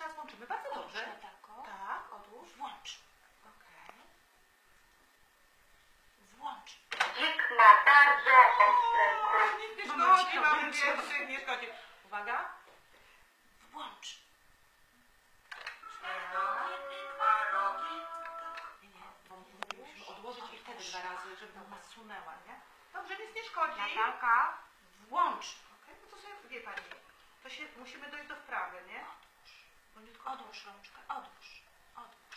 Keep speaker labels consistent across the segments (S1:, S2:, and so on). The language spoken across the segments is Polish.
S1: jeszcze raz. Bardzo dobrze. Tak, odłóż. Włącz. Okej. Włącz.
S2: Klik na tarczę Nikt nie szkodzi, mamy pierwszy, nie szkodzi. Uwaga. Włącz. Nie, nie, bo musimy odłożyć i wtedy dwa razy, żeby ona sunęła, nie? Dobrze, nic nie szkodzi.
S3: Natalka. Włącz.
S2: Okej, no to sobie wie Pani. To się, musimy dojść do wprawy, nie? Tylko...
S3: Odłóż rączkę, odłóż. Odłóż.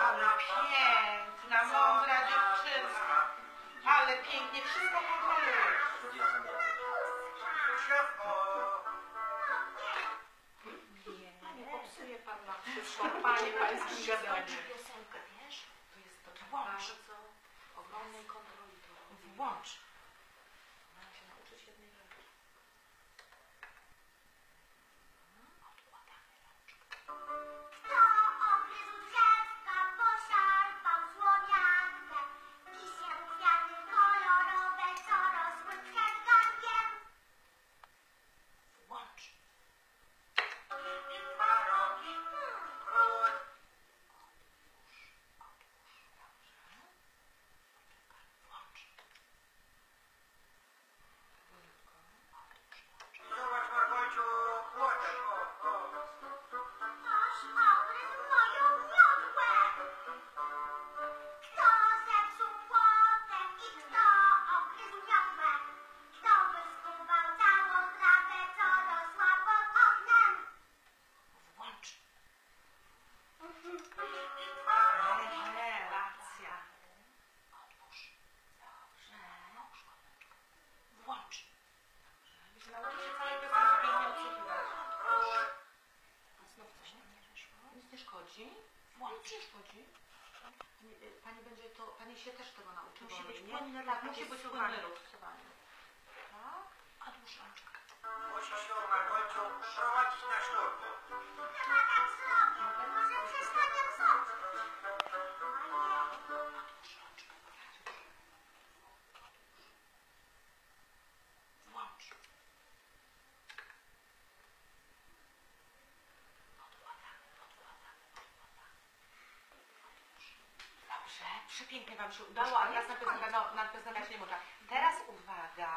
S2: Ale piękna, mądra dziewczynka. Ale pięknie, wszystko kontrolujesz.
S3: Nie popsuje pan nam
S2: Wszystko, Panie Pańskim wiadomie.
S3: piosenkę, wiesz?
S2: To jest to
S3: Włącz.
S2: bardzo
S3: Ogromnej kontroli.
S2: Włącz.
S3: Nie
S2: szkodzi. Pani, y, pani będzie to, pani się też tego nauczy.
S3: Musi być płynne
S2: Tak, musi być
S3: słuchanie.
S2: płynny Przepięknie Wam się udało, a teraz na pewno, na, na pewno nie można. Teraz uwaga.